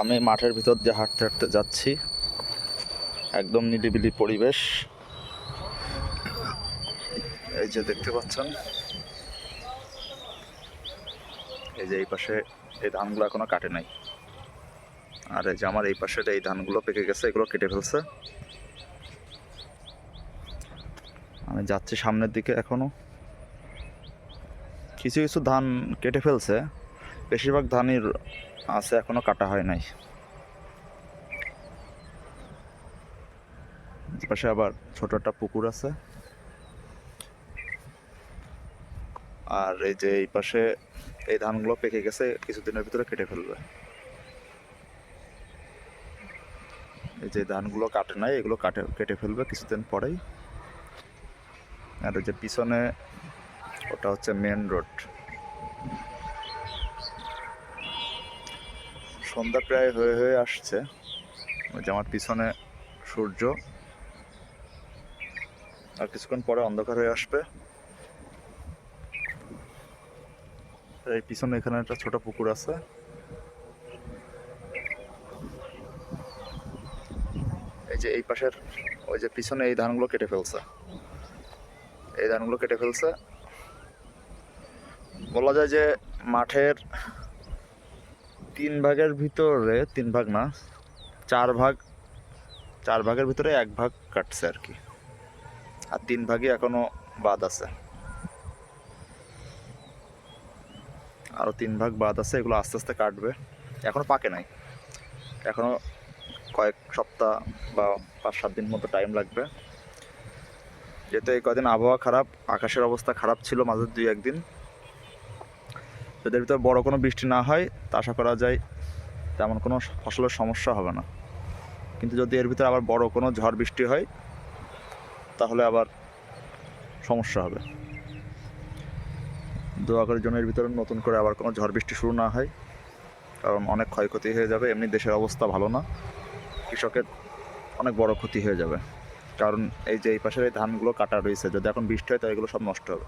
আমি মাঠের ভিতর দিয়ে হাঁটতে হাঁটতে যাচ্ছি। একদম নিরিবিলি পরিবেশ। এই যে দেখতে পাচ্ছেন? এই যে এই পাশে এই ধানগুলো এখনও কাটে নাই। আর এই যে আমার এই পাশের এই ধানগুলো পেকে গেছে, এগুলো কেটে ফেলছে। আমি যাচ্ছি সামনের দিকে এখনও। কিছু কিছু ধান কেটে ফেলছে। বেশিরভাগ ধানই আছে, এখনও কাটা হয় নাই। পাশে আবার ছোট একটা পুকুর আছে। আর এই যে এই পাশে এই ধানগুলো পেকে গেছে, কিছুদিনের ভিতরে কেটে ফেলবে। এই যে ধানগুলো কাটে নাই, এগুলো কাটে, কেটে ফেলবে কিছুদিন পরেই। আর ওই যে পিছনে ওটা হচ্ছে মেন রোড সন্ধ্যা প্রায় হয়ে হয়ে আসছে। যে আমার পিছনে সূর্য। আর কিছুক্ষণ পরে অন্ধকার হয়ে আসবে। এই পিছনে এখানে একটা ছোট পুকুর আছে। এই যে এই পাশের, ওই যে পিছনে এই ধানগুলো কেটে ফেলছে। এই ধানগুলো কেটে ফেলছে। বলা যায় যে মাঠের তিন ভাগের ভিতরে, তিন ভাগ না, চার ভাগ, চার ভাগের ভিতরে এক ভাগ কাটছে আর কি। আর তিন ভাগই এখনও বাদ আছে। আরও তিন ভাগ বাদ আছে, এগুলো আস্তে আস্তে কাটবে। এখনও পাকে নাই। এখনও কয়েক সপ্তাহ বা পাঁচ, সাত দিন মতো টাইম লাগবে। যেহেতু এই কদিন আবহাওয়া খারাপ, আকাশের অবস্থা খারাপ ছিল মাঝে দুই, একদিন। যদি এর ভিতরে বড় কোনো বৃষ্টি না হয়, তা আশা করা যায় তেমন কোনো ফসলের সমস্যা হবে না। কিন্তু যদি এর ভিতরে আবার বড় কোনো ঝড় বৃষ্টি হয়, তাহলে আবার সমস্যা হবে। দোয়া করে জমির ভিতরে নতুন করে আবার কোনো ঝড় বৃষ্টি শুরু না হয়, কারণ অনেক ক্ষয়ক্ষতি হয়ে যাবে। এমনি দেশের অবস্থা ভালো না, কৃষকের অনেক বড় ক্ষতি হয়ে যাবে। কারণ এই যে এই পাশের এই ধানগুলো কাটা রয়েছে, যদি এখন বৃষ্টি হয় তো এগুলো সব নষ্ট হবে।